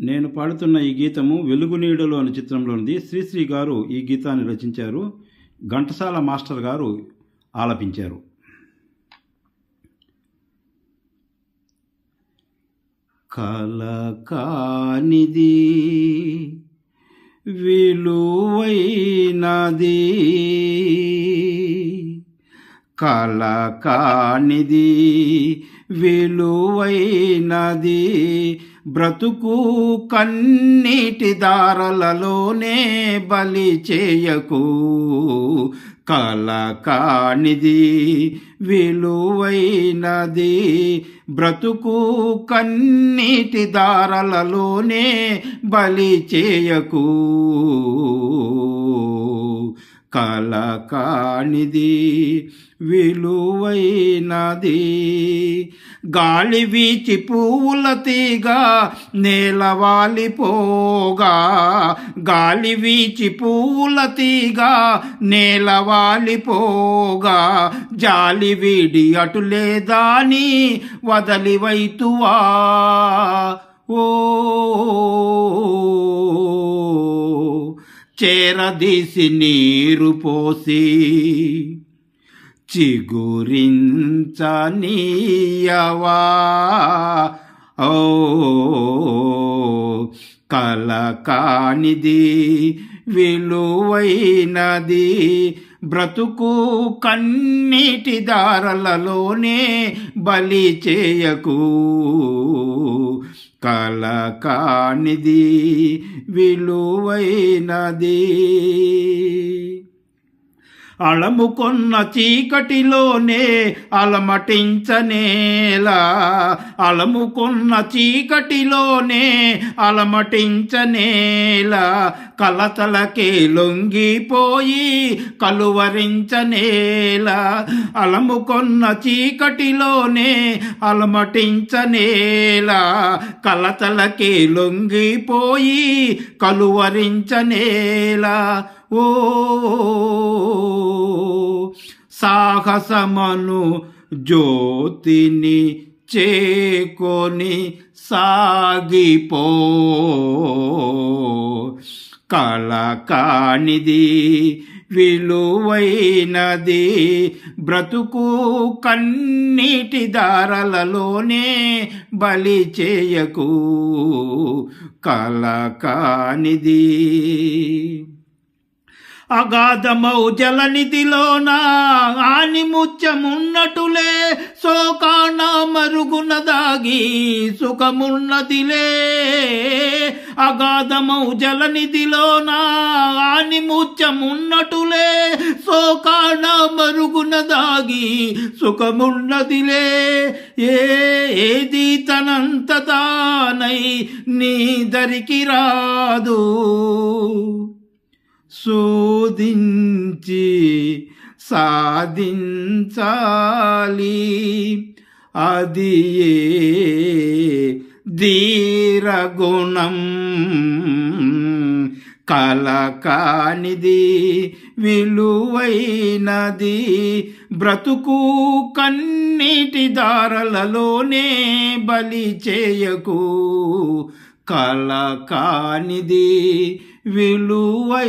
నేను పాడుతున్న ఈ గీతము వెలుగునీడలో అనే చిత్రంలోనిది శ్రీశ్రీ గారు ఈ గీతాన్ని రచించారు. ఘంటసాల మాస్టర్ గారు ఆలపించారు. కల కానిది విలువైనది. కల కానిది విలువైనది. బ్రతుకు కన్నీటి దారలలోనే బలి చేయకు. కల కానిది విలువైనది. బ్రతుకు కన్నీటి దారలలోనే బలి చేయకు. కలకానిది విలువైనది. గాలి వీచి పువ్వుల తీగ నేలవాలిపోగా. గాలి వీచి పువ్వుల తీగ నేలవాలిపోగా. జాలి వీడి అటులేదాని వదలివైతువా? ఓ చేరదీసి నీరు పోసి చిగురించనీయవా? ఓ కల కానిది విలువైనది బ్రతుకు కన్నీటి దారలలోనే బలి చేయకు. కలకానిది విలువైనది. అలముకొన్న చీకటిలోనే అలమటించనేలా అలముకొన్న చీకటిలోనే అలమటించనేలా కలతలకే లొంగిపోయి కలువరించనేలా అలముకొన్న చీకటిలోనే అలమటించనేలా కలతలకే లొంగిపోయి కలువరించనేలా ఓ సాహసమను జ్యోతిని చేకొని సాగిపో. కళ కానిది విలువైనది బ్రతుకు కన్నీటి దారలలోనే బలి చేయకు. కళ కానిది అగాధమౌ జలనిధిలోన ఆనిముత్యమున్నటులే శోకాణ మరుగున దాగి సుఖమున్నదిలే. అగాధమౌ జలనిధిలోన ఆనిముత్యమున్నటులే శోకాణ మరుగున దాగి సుఖమున్నదిలే. ఏ ఏది తనంత తానై నీ దరికి రాదు. శోధించి సాధించాలి. అది ఏ ధీరగుణం? కలకానిది విలువైనది. బ్రతుకు కన్నిటి దారలలోనే బలి చేయకు. కల కానిది విలువైనది.